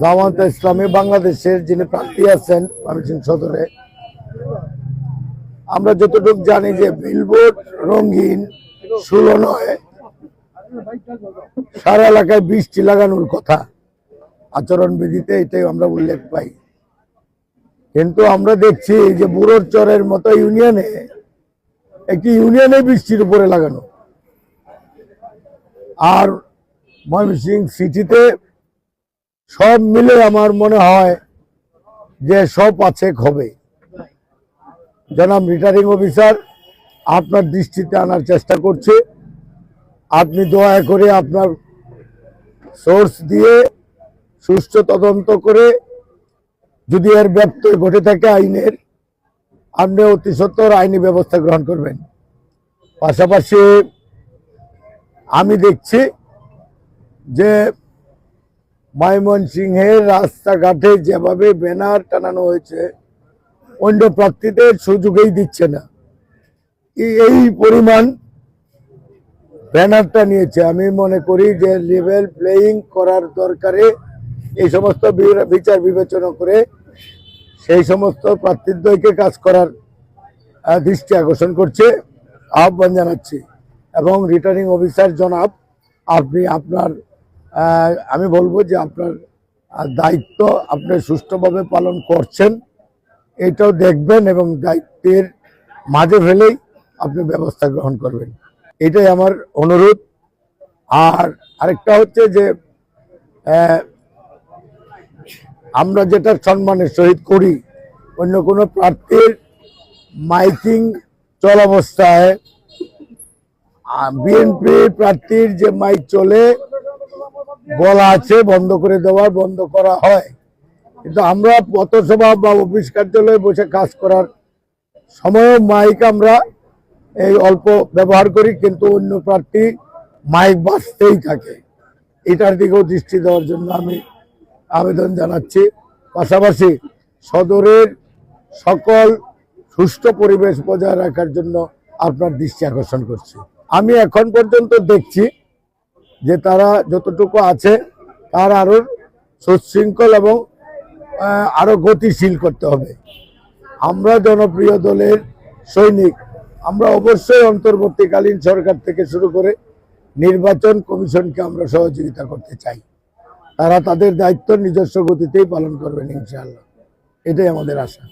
জামাত ইসলামী বাংলাদেশের যিনি প্রার্থী আছেন ময়মনসিংহ সদরে, আমরা যতটুকু জানি যে বিলবোর্ড রঙিন ষোলো নয় সারা এলাকায় বৃষ্টি লাগানোর কথা, আচরণবিধিতে এটাই আমরা উল্লেখ পাই। কিন্তু আমরা দেখছি যে বুড়োর চরের মতো ইউনিয়নে, একটি ইউনিয়নে বৃষ্টির উপরে লাগানো। আর ময়মনসিংহ সিটিতে সব মিলে আমার মনে হয় যে সব আছে হবে। জনাব রিটার্নিং অফিসার, আপনার দৃষ্টিতে আনার চেষ্টা করছে। আপনি দয়া করে আপনার সোর্স দিয়ে সুষ্ঠু তদন্ত করে, যদি এর ব্যত্যয় ঘটে থাকে আইনের, আপনি অতি সত্তর আইনি ব্যবস্থা গ্রহণ করবেন। পাশাপাশি আমি দেখছি যে ময়মনসিংহের রাস্তাঘাটে যেভাবে ব্যানার টানানো হয়েছে, অন্য প্রার্থীদের সুযোগেই দিচ্ছে না। এই- পরিমাণ ব্যানারটা নিয়েছে। আমি মনে করি যে লেভেল প্লেয়িং করার দরকারে এই সমস্ত বিচার বিবেচনা করে সেই সমস্ত প্রার্থীদ্বয়কে কাজ করার দৃষ্টি আকর্ষণ করছে, আহ্বান জানাচ্ছি। এবং রিটার্নিং অফিসার জনাব, আপনি আপনার আমি বলব যে আপনার দায়িত্ব আপনি সুষ্ঠুভাবে পালন করছেন, এটাও দেখবেন এবং দায়িত্বের মাঝে ফেলেই আপনি ব্যবস্থা গ্রহণ করবেন। এটাই আমার অনুরোধ। আর আরেকটা হচ্ছে যে আমরা যেটা সম্মানের সহিত করি, অন্য কোনো প্রার্থীর মাইকিং চলাবস্থায় বিএনপি প্রার্থীর যে মাইক চলে বলা আছে, বন্ধ করে দেওয়ার বন্ধ করা হয়। কিন্তু আমরা পথসভা বা অফিস কার্যালয়ে বসে কাজ করার সময় মাইক আমরা এই অল্প ব্যবহার করি, কিন্তু অন্য প্রার্থী মাইক বাঁচতেই থাকে। এটার দিকেও দৃষ্টি দেওয়ার জন্য আমি আবেদন জানাচ্ছি। পাশাপাশি সদরের সকল সুষ্ঠু পরিবেশ বজায় রাখার জন্য আপনার দৃষ্টি আকর্ষণ করছি। আমি এখন পর্যন্ত দেখছি যে তারা যতটুকু আছে তার আরও সুশৃঙ্খল এবং আহ, আরও গতিশীল করতে হবে। আমরা জনপ্রিয় দলের সৈনিক। আমরা অবশ্যই অন্তর্বর্তীকালীন সরকার থেকে শুরু করে নির্বাচন কমিশনকে আমরা সহযোগিতা করতে চাই। তারা তাদের দায়িত্ব নিজস্ব গতিতেই পালন করবেন ইনশাআল্লাহ। এটাই আমাদের আশা।